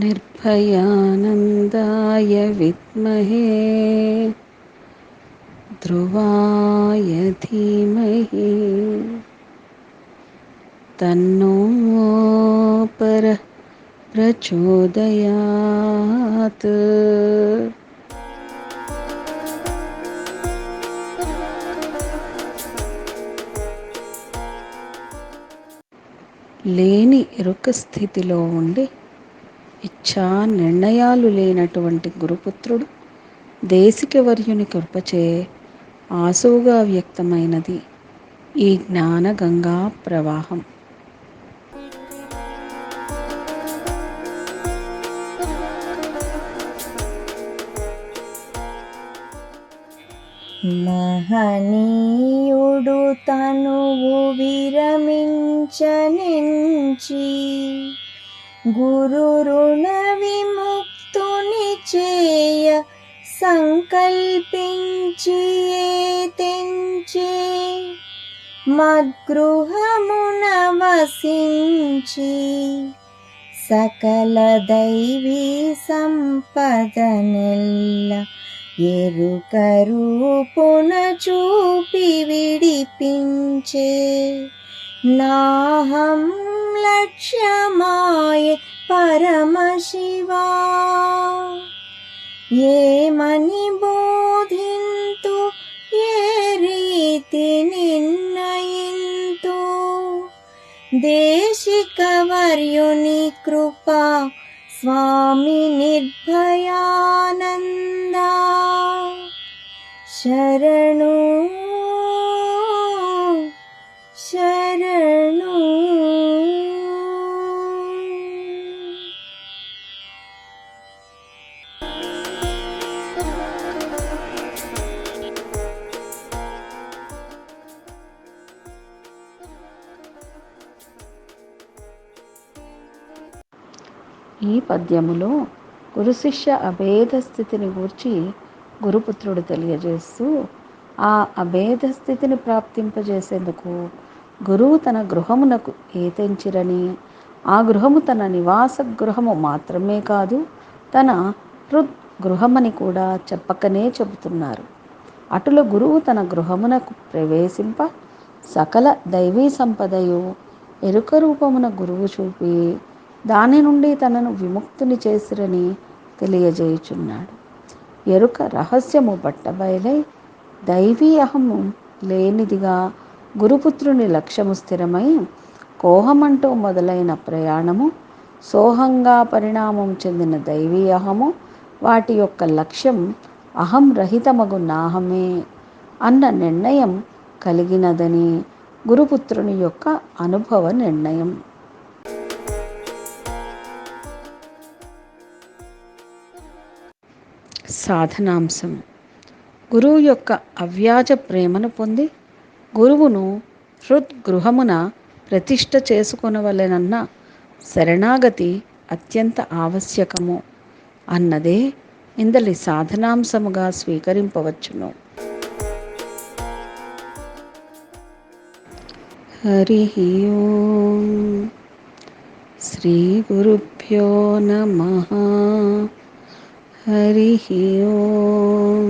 निर्भयानन्दाय विद्महे ध्रुवाय धीमहि तन्नो परः प्रचोदयात् లేని ఎరుక స్థితిలో ఉండి ఇచ్చా నిర్ణయాలు లేనటువంటి గురుపుత్రుడు దేశికవర్యుని కృపచే ఆసువుగా వ్యక్తమైనది ఈ జ్ఞానగంగా ప్రవాహం. మహనీయుడు తనువు విరమించనించి గురు రుణ విముక్తుని చేయ సంకల్పించి తెంచి? మద్గృహమున వసించి సకల దైవీ సంపదనెల్ల ఎరుక రూపున చూపి విడిపించే. నాహం लक्ष्यमाय परमशिवा। ये मनिबोधिन्तु ये रीतिनिर्णयन्तु देशिकवर्युनिकृपा स्वामी निर्भयानन्दा। शरणो ఈ పద్యములో గురు శిష్య అభేద స్థితిని గూర్చి గురుపుత్రుడు తెలియజేస్తూ ఆ అభేద స్థితిని ప్రాప్తింపజేసేందుకు గురువు తన గృహమునకు ఏతెంచిరని ఆ గృహము తన నివాస గృహము మాత్రమే కాదు తన హృద్ గృహమని కూడా చెప్పకనే చెబుతున్నారు. అటుల గురువు తన గృహమునకు ప్రవేశింప సకల దైవీ సంపదయు ఎరుక రూపమున గురువు చూపి దాని నుండి తనను విముక్తుని చేసిరని తెలియజేయుచున్నాడు. ఎరుక రహస్యము బట్టబయలై దైవీ అహము లేనిదిగా గురుపుత్రుని లక్ష్యము స్థిరమై కోహమంటూ మొదలైన ప్రయాణము సోహంగా పరిణామం చెందిన దైవీ అహము వాటి యొక్క లక్ష్యం అహం రహితమగు నాహమే అన్న నిర్ణయం కలిగినదని గురుపుత్రుని యొక్క అనుభవ నిర్ణయం. సాధనాంశం గురువు యొక్క అవ్యాజ ప్రేమను పొంది గురువును హృద్గృహమున ప్రతిష్ట చేసుకొనవలెనన్న శరణాగతి అత్యంత ఆవశ్యకము. అన్నదే ఇందలి సాధనాంశముగా స్వీకరింపవచ్చును. హరి శ్రీ గురుభ్యో నమ. హరి ఓం